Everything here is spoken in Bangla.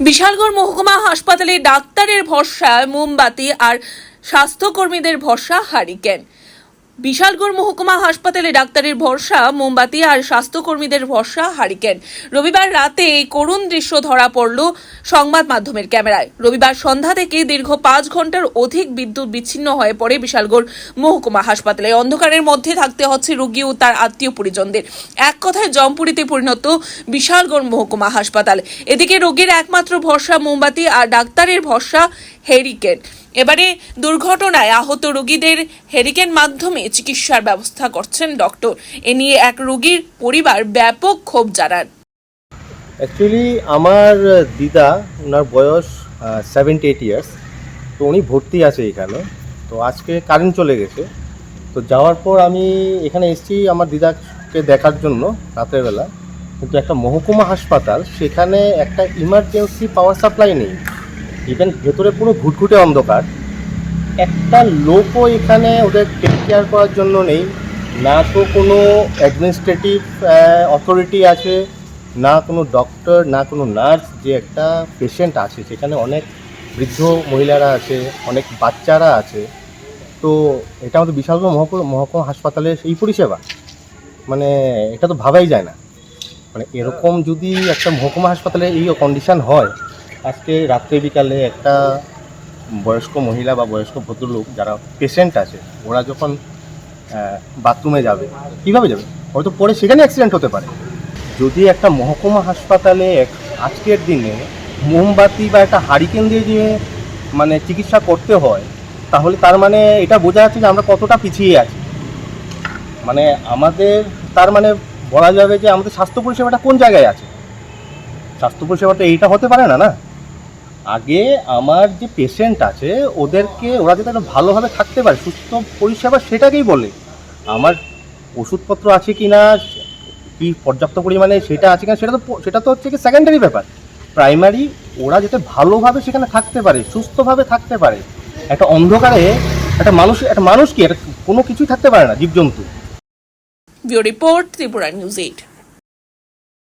বিশালগড় মহকুমা হাসপাতালে ডাক্তারের ভরসা মোমবাতি আর স্বাস্থ্যকর্মীদের ভরসা হারিকেন। বিশালগড় মহকুমা হাসপাতালে ডাক্তারের ভরসা, মোমবাতি আর স্বাস্থ্যকর্মীদের ভরসা, হারিকেন। রবিবার রাতে এই করুণ দৃশ্য ধরা পড়ল সংবাদ মাধ্যমের ক্যামেরায়। রবিবার সন্ধ্যা থেকে দীর্ঘ পাঁচ ঘণ্টার অধিক বিদ্যুৎ বিচ্ছিন্ন হয়ে পড়ে বিশালগড় মহকুমা হাসপাতালে। অন্ধকারের মধ্যে থাকতে হচ্ছে রোগী ও তার আত্মীয় পরিজনদের। এক কথায় জমপুরিতে পরিণত বিশালগড় মহকুমা হাসপাতাল। এদিকে রোগীর একমাত্র ভরসা মোমবাতি আর ডাক্তারের ভরসা হেরিকেন। এবারে দুর্ঘটনায় আহত রোগীদের হেরিকেন মাধ্যমে চিকিৎসার ব্যবস্থা করছেন ডক্টর। এ নিয়ে এক রোগীর পরিবার ব্যাপক ক্ষোভ জানান। অ্যাকচুয়ালি আমার দিদা, ওনার বয়স সেভেন্টি এইট ইয়ার্স তো উনি ভর্তি আছে এখানে। তো আজকে কারেন্ট চলে গেছে। তো যাওয়ার পর আমি এখানে এসেছি আমার দিদাকে দেখার জন্য রাতের বেলা। কিন্তু একটা মহকুমা হাসপাতাল, সেখানে একটা ইমার্জেন্সি পাওয়ার সাপ্লাই নেই। ইভেন ভেতরে পুরো ঘুটঘুটে অন্ধকার। একটা লোকও এখানে ওদের টেক কেয়ার করার জন্য নেই। না তো কোনো অ্যাডমিনিস্ট্রেটিভ অথরিটি আছে, না কোনো ডক্টর না কোনো নার্স যে একটা পেশেন্ট আছে। সেখানে অনেক বৃদ্ধ মহিলারা আছে, অনেক বাচ্চারা আছে। তো এটা আমাদের বিশালগড় মহকুমা মহকুমা হাসপাতালের এই পরিষেবা। মানে এটা তো ভাবাই যায় না। মানে এরকম যদি একটা মহকুমা হাসপাতালে এই কন্ডিশন হয় আজকে রাত্রে বিকালে একটা বয়স্ক মহিলা বা বয়স্ক ভদ্রলোক যারা পেশেন্ট আছে, ওরা যখন বাথরুমে যাবে, কীভাবে যাবে? হয়তো পরে সেখানে অ্যাক্সিডেন্ট হতে পারে। যদি একটা মহকুমা হাসপাতালে আজকের দিনে মোমবাতি বা একটা হারিকেন দিয়ে যে মানে চিকিৎসা করতে হয়, তাহলে তার মানে এটা বোঝা যাচ্ছে যে আমরা কতটা পিছিয়ে আছি। মানে আমাদের, তার মানে বলা যাবে যে আমাদের স্বাস্থ্য পরিষেবাটা কোন জায়গায় আছে? স্বাস্থ্য পরিষেবাটা এইটা হতে পারে না না? আগে আমার যে পেশেন্ট আছে, ওদেরকে ওরা যাতে একটা ভালোভাবে থাকতে পারে, সুস্থ পরিষেবা সেটাকেই বলে। আমার ওষুধপত্র আছে কি না কি পর্যাপ্ত পরিমাণে সেটা আছে কিনা, সেটা তো সেটা তো হচ্ছে কি সেকেন্ডারি ব্যাপার। প্রাইমারি ওরা যাতে ভালোভাবে সেখানে থাকতে পারে, সুস্থভাবে থাকতে পারে। একটা অন্ধকারে একটা মানুষ একটা মানুষ কি? একটা কোনো কিছুই থাকতে পারে না, জীবজন্তু। Report, Tripura news eight.